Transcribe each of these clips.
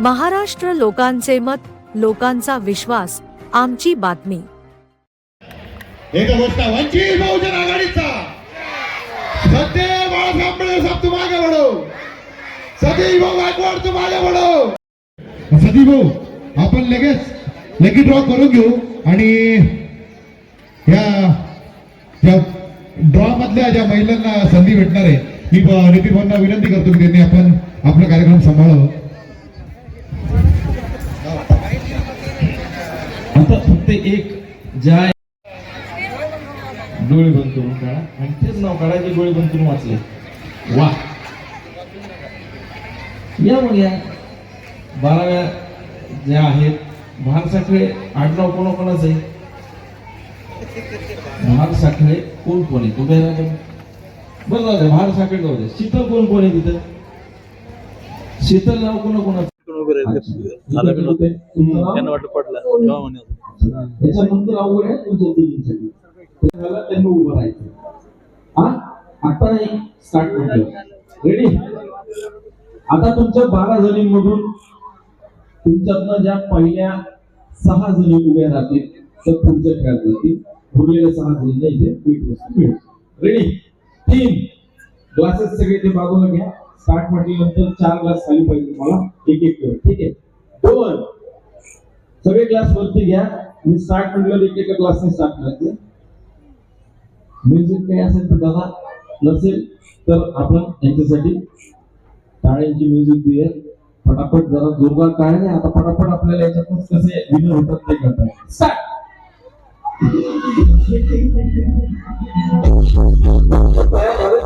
महाराष्ट्र लोकांचे मत लोकांचा विश्वास आमची बातमी. एक गोष्ट वंचित बहुजन आघाडीचा. सत्य बाळासाहेब पडे साहेब तू मागे बढो सती भाऊ गायकवाड तू मागे बढो सती भाऊ आपण लगेच लकी ड्रॉ करून घेऊ आणि या ज्या ड्रॉ मधल्या ज्या महिलांना संधी भेटणार आहे मी ब- भाऊंना विनंती करतो की त्यांनी आपण आपला कार्यक्रम सांभाळावं. आता फक्त एक ज्या डोळे बंद करून काढा. आणि तेच नाव काढा जे डोळे बंद करून वाचले. वा. या मग या. बाराव्या ज्या आहेत भार साखळे आडनाव कोणाकोणाच आहे? भार साखळे कोण कोण आहे उभे राहा बरं. बरं जाऊ साखळे जाऊ दे शीतल कोण कोण आहे तिथं? शीतल नाव कोणाकोणाचं? आला बी नव्हते तुमचं नाव? त्यांना वाटलं पडला. तेव्हा म्हणे होतं. अवघड आहे तुमच्या तिघींसाठी त्याला उभं राहायचं. आता एक स्टार्ट करतो रेडी आता तुमच्या बारा जणींमधून तुमच्यातनं ज्या पहिल्या सहा जणी उभ्या राहतील तर पुढच्या खेळात जातील. उरलेल्या सहा जणींना इथे भेट वस्तू मिळेल. रेडी तीन ग्लासेस सगळे ते बाजूला घ्या. स्टार्ट म्हटल्यानंतर चार ग्लास खाली पाहिजे मला एक एक करून. ठीक आहे? दोन. सगळे क्लास वरती घ्या. मी स्टार्ट म्हटलं एक एका क्लासने स्टार्ट करायचं म्युझिक काही असेल तर दादा नसेल तर आपण यांच्यासाठी टाळ्यांची म्युझिक देऊया फटाफट जरा जोरदार काय नाही आता फटाफट आपल्याला याच्यातून कसे विनर होतात ते करतात स्टार्ट झाले.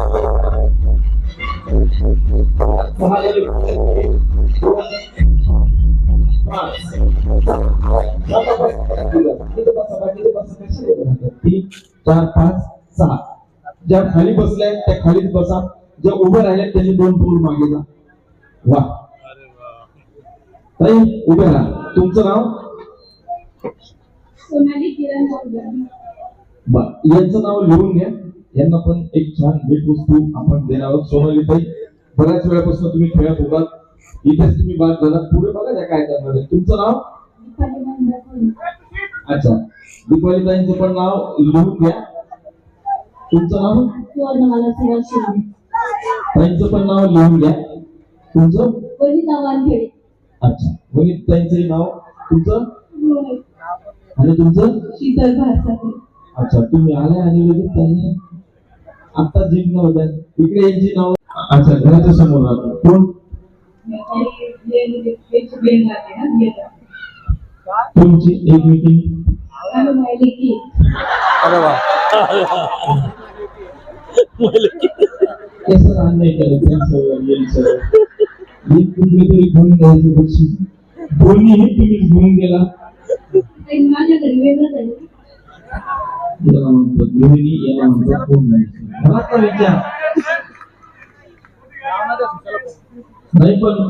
तीन चार पाच सहा ज्या खाली बसल्या आहेत त्या खालीच बसा. ज्या उभ्या राहिल्या त्यांनी दोन फूल मागे जा. वा. ताई उभे राहा. तुमचं नाव? यांचं नाव लिहून घ्या. यांना पण एक छान भेट वस्तू आपण देणार आहोत. सोनाली ताई बऱ्याच वेळापासून तुम्ही खेळत होतात. इथेच तुम्ही बाद झाला पुढे बघा या काय करणार तुमचं नाव? अच्छा. दीपाली ताईंचं पण नाव लिहून घ्या. तुमचं नाव? ताईंचं पण नाव लिहून घ्या. तुमचं? अच्छा. वनित ताईंचंही नाव. तुमचं? आणि तुमचं? शीतल अच्छा. तुम्ही आलाय आणि लगेच त्यांनी आता जिंकणं होत इकडे यांची नाव अच्छा घराच्या समोर कोण? तुमची एक मीटिंग अरे वा. कसं एक कुठले तरी घेऊन घ्यायचं बक्षीस दोन्हीही तुम्ही घेऊन गेला. याला गृहिणी याला कोण नाही? विचार. नाही पण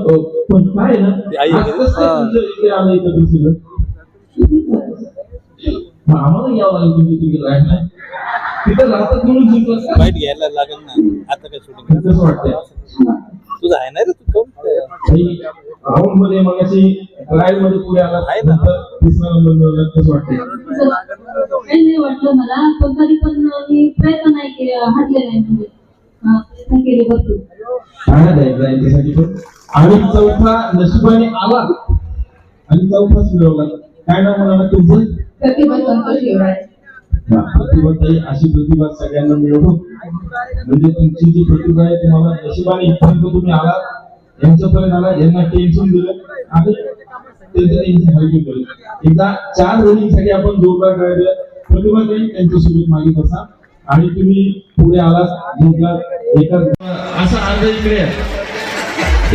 पण काय ना हा. आम्हाला यावं लागेल तुमच्या तिकडे राहायला. तिथं राहतात म्हणून जिंकलं का? बाईट घ्यायला लागेल ना. आता काय शूटिंग कसं वाटतंय. तुझं आहे ना रे तू कोण? राऊंडमध्ये मग अशी मध्ये पुढे आला. आहे ना. नंतर तिसरा नंबर मिळवला कसं वाटतंय. काही नाही वाटलं मला. पण तरी पण मी प्रयत्न नाही केले हटले नाही म्हणजे. आणि चौथा नशिबाने आला आणि चौथाच मिळवला काय नाव म्हणाला तुमचं? प्रतिभा संतोष प्रतिभाताई अशी प्रतिभा सगळ्यांना मिळवतो म्हणजे तुमची जी प्रतिभा आहे तुम्हाला नशिबाने इथपर्यंत तुम्ही आला यांच्यापर्यंत आला यांना टेन्शन दिलं. आणि त्यांचं टेन्शन हलकं केलं. एकदा चार रनिंगसाठी आपण जोरदार करायचं. प्रतिभाताई त्यांच्यासोबत मागे बसा. आणि तुम्ही पुढे आलात जिंकलात एकत्र असा अर्ध इकडे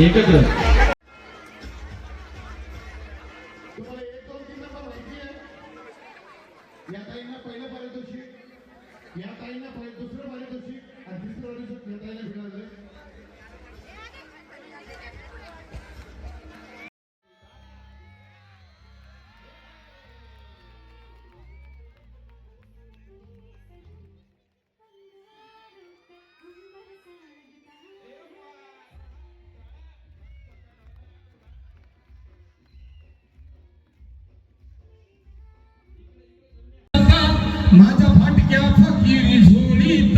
एकत्र. माझ्या फाटक्या फकीरी झोळीत.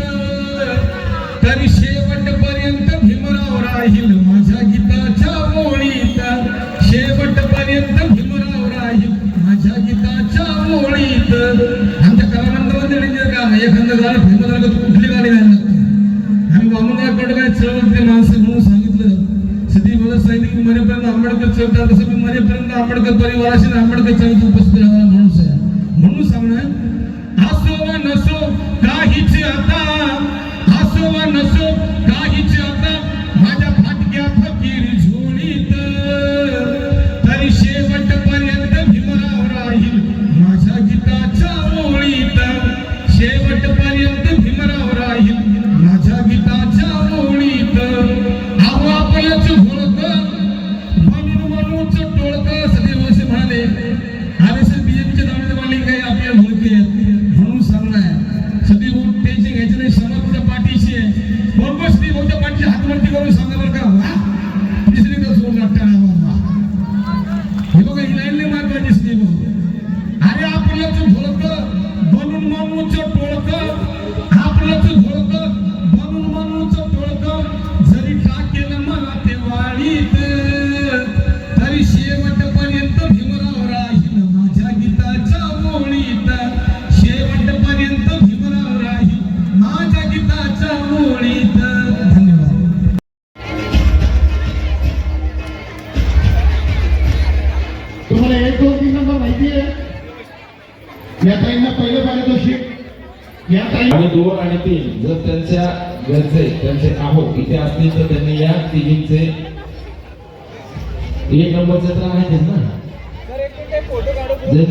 तरी शेवटपर्यंत भीमराव राहील माझ्या गीताच्या ओळीत. शेवटपर्यंत भीमराव राहील माझ्या गीताच्या ओळीत. आमच्या कलावंतामध्ये म्हणजे का एखादं गाणं फेमस झालं तर कुठली गाणी गायला लागते? आम्ही बामणगावकडे काय चळवते माणसं म्हणून सांगितलं. सिद्धी मला सैनिक मरेपर्यंत आंबेडकर चळतात तसं मी मरेपर्यंत आंबेडकर परिवाराशी आंबेडकर चळवत उपस्थित राहणारा दोन आणि तीन. जर त्यांच्या घरचे त्यांचे आहो इथे असतील तर त्यांनी या तिघींचे एक नंबरचे तर आहेतच ना. जे-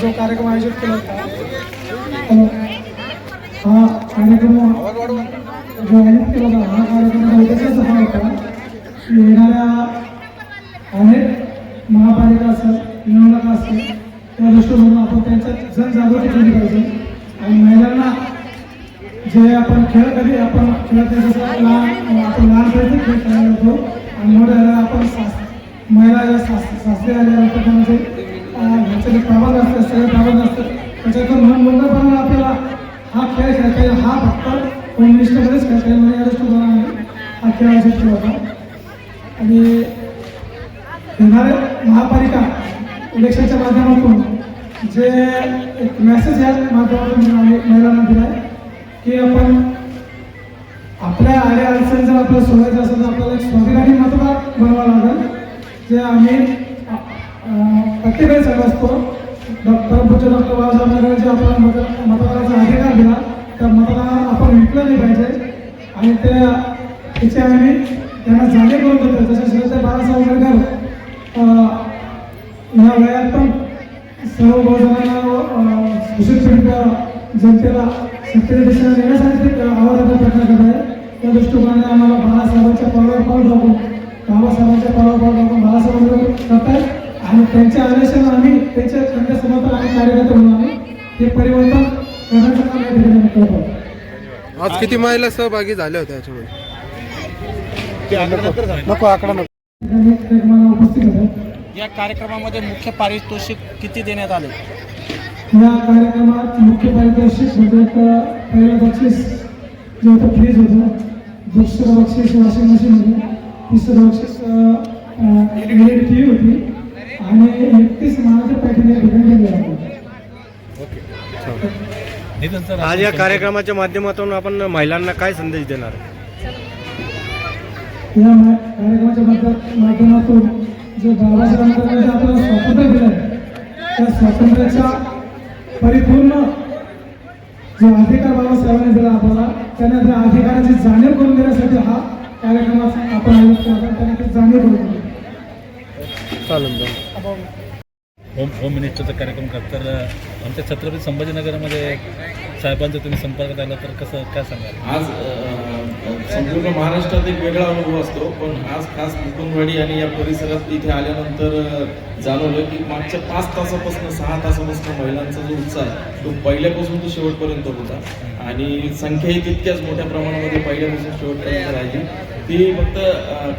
जो कार्यक्रम आयोजित केला होता. हा कार्यक्रम जो आयोजित केला होता हा कार्यक्रम होता. की येणाऱ्या अनेक महापालिका असेल निवडणुका असेल त्या दृष्टीकोनातून आपण त्यांच्यात जनजागृती केली पाहिजे. आणि महिलांना जे आपण खेळ कधी आपण खेळत लहान आपण लहानपणी खेळ खेळायला होतो आणि मोठ्या झाल्यावर आपण सास महिला ज्या सास सासरे आल्यानंतर त्यांचे ह्याचे जे प्रबंध असतात सगळे प्रबंध असतात त्याच्यातून म्हणून मोकळेपणाने आपल्याला हा खेळ खेळता येईल हा फक्त कम्युनिस्टमध्येच खेळता येईल म्हणजे या दृष्टीकोनाने हा खेळ असे होता. आणि येणाऱ्या महापालिका इलेक्शनच्या माध्यमातून जे एक मेसेज या माध्यमातून आम्ही महिलांना दिला आहे की आपण आपल्या आल्या अडचणी जर आपल्याला सोडायचं असेल तर आपल्याला एक स्वाभिमानी मतदार बनवावं लागेल. जे आम्ही प्रत्येकाने असतो. डॉक्टर पूज्य डॉक्टर बाबासाहेब आंबेडकर जे आपल्याला मत मतदानाचा अधिकार दिला त्या मतदानाला आपण विकलं नाही पाहिजे. आणि त्या त्याचे आम्ही त्यांना जाणीव करून देतो. जसे श्रीमती बाळासाहेब आंबेडकर या वयात पण सर्व बहुजनांना पीडित जनतेला सत्तेच्या दिशेने नेण्यासाठी आवाजाचा प्रयत्न करत आहे त्या दृष्टिकोनाने आम्हाला बाळासाहेबांच्या पावलावर पाऊल टाकून बाबासाहेबांच्या पावलावर पाऊल टाकून बाळासाहेब करतायत आणि त्यांच्या आदेशानं आम्ही त्यांच्या त्यांच्या समर्थन आणि कार्यकर्ते म्हणून आम्ही हे परिवर्तन करण्याचं काम या ठिकाणी करत आहोत. आज किती महिला सहभागी झाल्या होत्या याच्यामध्ये? नको आकडा नको. या कार्यक्रमामध्ये मुख्य पारितोषिक किती देण्यात आले? या कार्यक्रमात मुख्य पारितोषिक म्हणजे पहिलं बक्षीस जे होतं फ्रीज होतं दुसरं बक्षीस वॉशिंग मशीन होतं तिसरं बक्षीस L E D T V होती आणि एकतीस मानाच्या पॅटर्न या ठिकाणी दिले आज या कार्यक्रमाच्या माध्यमातून आपण महिलांना काय संदेश देणार? या मा- कार्यक्रमाच्या माध्य- माध्यमातून जे बाबासाहेब आपल्याला स्वातंत्र्य दिलं आहे त्या स्वातंत्र्याच्या परिपूर्ण जो अधिकार बाबासाहेबांनी दिला आपल्याला त्यांना त्या अधिकाराची जाणीव करून देण्यासाठी हा कार्यक्रम आपण आयोजित केला त्यांना ती जाणीव करून दिली. होम होम मिनिस्टरचा कार्यक्रम करतात तर आमच्या छत्रपती संभाजीनगरमध्ये साहेबांचा तुम्ही संपर्कात आला तर कसं काय सांगाल? आज संपूर्ण महाराष्ट्रात एक वेगळा अनुभव असतो पण आज खास मुकुंदवाडी आणि या परिसरात इथे आल्यानंतर जाणवलं की मागच्या पाच तासापासून सहा तासापासून महिलांचा जो उत्साह तो पहिल्यापासून तो शेवटपर्यंत होता. आणि संख्याही तितक्याच मोठ्या प्रमाणामध्ये पहिल्यापासून शेवटपर्यंत राहिली. ती फक्त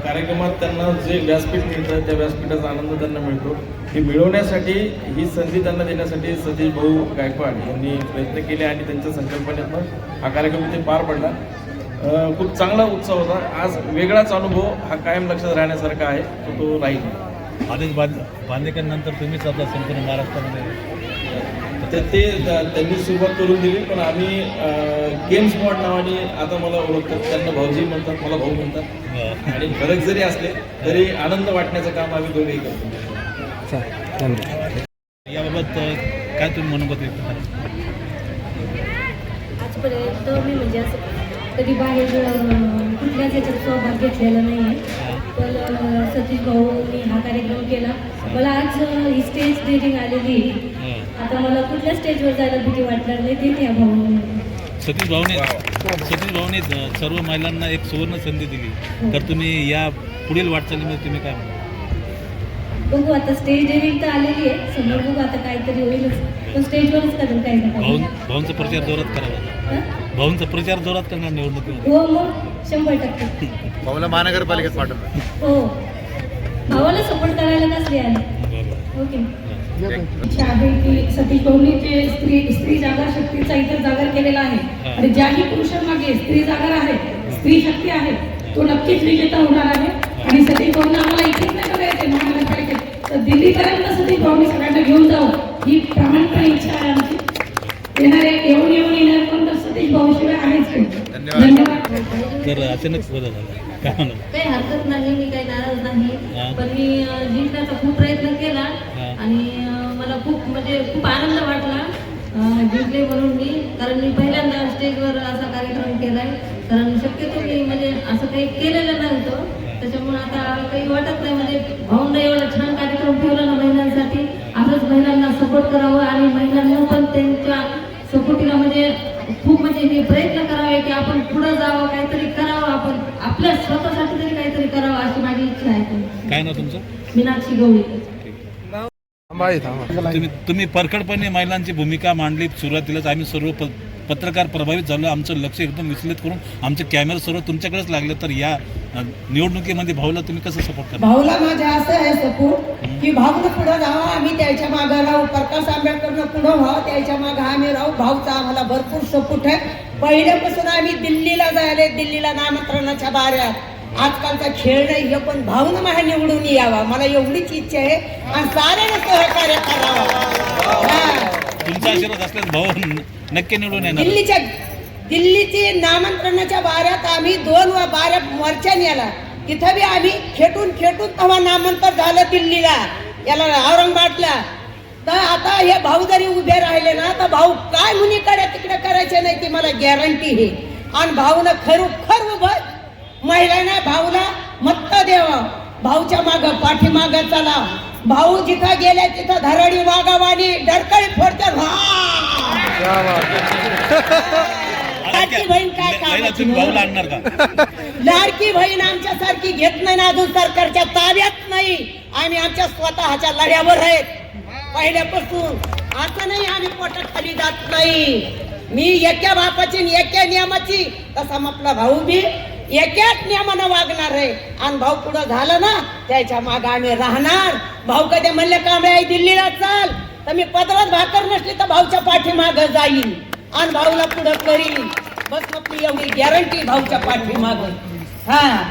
कार्यक्रमात त्यांना जे व्यासपीठ मिळतं त्या व्यासपीठाचा आनंद त्यांना मिळतो. ते मिळवण्यासाठी ही संधी त्यांना देण्यासाठी सतीश भाऊ गायकवाड यांनी प्रयत्न केले आणि त्यांच्या संकल्पनेतनं हा कार्यक्रम इथे पार पडला. खूप चांगला उत्सव होता. आज वेगळाच अनुभव हा कायम लक्षात राहण्यासारखा आहे तो तो राहील. आदेश बांध बांदेकरनंतर तुम्हीच आता संपूर्ण महाराष्ट्रामध्ये तर ते त्यांनी सुरुवात करून दिली पण आम्ही गेम स्पॉट नावाने आता मला ओळखतात. त्यांना भाऊजी म्हणतात मला भाऊ म्हणतात. आणि फरक जरी असले तरी आनंद वाटण्याचं काम आम्ही दोघेही करतो. याबाबत काय तुम्ही मनोगत व्यक्त आजपर्यंत मी म्हणजे असं कधी बाहेर कुठल्याच याच्यात सहभाग घेतलेला नाही आहे पण सतीश भाऊंनी हा कार्यक्रम केला. मला आज ही स्टेज डेटिंग आलेली आता मला कुठल्या स्टेजवर जायला भीती वाटणार नाही ते त्या भाऊ सतीश भाऊने सतीश भाऊने सर्व महिलांना एक सुवर्ण संधी दिली. तर तुम्ही या पुढील वाटचालीमध्ये तुम्ही काय म्हणता बघू आता स्टेज डेटिंग तर आलेली आहे. समोर बघू आता काहीतरी होईलच. पण स्टेजवरच करेल काही ना भाऊ काही भाऊंचा प्रचार जोरात करावा. हं? भाऊंचा प्रचार जोरात करणार निवडणुकीमध्ये. हो मग शंभर टक्के. भाऊला महानगरपालिकेत पाठवलं हो. भावाला सपोर्ट करायला कसले आले बरोबर. ओके. इच्छा आहे की सतीश भाऊनी जे स्त्री स्त्री जागर शक्तीचा इतर जागर केलेला आहे. आणि ज्याही पुरुषांमागे स्त्री जागर आहे स्त्री शक्ती आहे तो नक्कीच विजेता होणार आहे. आणि सतीश भाऊंना आम्हाला इथेच नाही करायचे महानगरपालिकेत. तर दिल्लीपर्यंत सतीश भाऊनी सगळ्यांना घेऊन जावं ही प्रामाणिकपणे इच्छा आहे आमची. येणारे येऊन येऊन येणार पण तर सतीश भाऊ शिवाय आहेच नाही. धन्यवाद. तर अचानक बदल झाला. काय म्हणा काही हरकत नाही मी काही नाराज हा. नाही पण मी अं, जिंकण्याचा खूप प्रयत्न केला हा. आणि अं, मला खूप म्हणजे खूप आनंद वाटला अं, जिंकले म्हणून मी. कारण मी पहिल्यांदा स्टेजवर असा कार्यक्रम केलाय. कारण शक्यतो मी म्हणजे असं काही केलेलं नव्हतं. त्याच्यामुळे आता काही वाटत नाही. म्हणजे भाऊंना एवढा छान कार्यक्रम ठेवला ना महिलांसाठी. असंच महिलांना सपोर्ट करावं आणि महिलांना पण त्यांच्या सपोर्टीला म्हणजे खूप म्हणजे हे प्रयत्न करावे की आपण पुढे जावं काहीतरी करावं आपण आपल्या स्वतःसाठी तरी काहीतरी करावं अशी माझी इच्छा आहे. काय नाव तुमचं? मीनाक्षी गवळी. तुम्ही तुम्ही परखडपणे महिलांची भूमिका मांडली सुरुवातीलाच. आम्ही सर्व पत्रकार प्रभावित झालो आमचं लक्ष एकदम विचलित करून आमचे कॅमेरे सर्व तुमच्याकडेच लागले तर या निवडणुकीमध्ये भाऊला तुम्ही कसं सपोर्ट करा भाऊला माझ्या असं आहे सपोर्ट की भाऊनं पुढं जावं आम्ही त्याच्या मागं राहू. प्रकाश आंबेडकरनं पुढं व्हावं त्याच्या मागं आम्ही राहू. भाऊचा आम्हाला भरपूर सपोर्ट आहे. पहिल्यापासून आम्ही दिल्लीला जायले दिल्लीला नामंत्रणाच्या बाऱ्यात. आजकालचा खेळ नाही हे पण भाऊनं माझ्या निवडून यावा. मला एवढीच इच्छा आहे. आणि साऱ्याने सहकार्य करावं. तुमचा आशीर्वाद असल्यास भाऊ नक्की निवडून येणार. दिल्लीच्या दिल्लीची नामंत्रणाच्या बाऱ्यात आम्ही दोन वा बाऱ्या मोर्चा नेला तिथं बी आम्ही खेटून खेटून तेव्हा नामांतर झालं दिल्लीला. याला औरंगाबादला. तर आता हे भाऊ जरी उभे राहिले ना तर भाऊ काय मुनीकडे तिकडे करायचे नाही ती मला गॅरंटी हे आणि भाऊनं खरोखर उभं महिलांना भाऊला मत्त द्यावं. भाऊच्या माग पाठीमाग चला. भाऊ जिथं गेले तिथं धरडी वागावानी डरकळी फोडतात लाडकी बहीण काय लाडकी बहीण आमच्यासारखी घेत नाही ना अजून सरकारच्या ताब्यात नाही. आम्ही आमच्या स्वतःच्या लढ्यावर आहेत. पहिल्यापासून असं नाही आम्ही पोटाखाली जात नाही. मी एका बापाची एका नियमाची तसा आपला भाऊ बी एकाच नियमानं वागणार आहे आणि भाऊ पुढं झालं ना त्याच्यामागे आम्ही राहणार. भाऊ कधी म्हणले कांबळे आई दिल्लीला चाल. तर मी पदरात भाकर नसली तर भाऊच्या पाठीमाग जाईल आणि भाऊला पुढं करील बस आपली एवढी गॅरंटी भाऊच्या पाठीमाग. हा.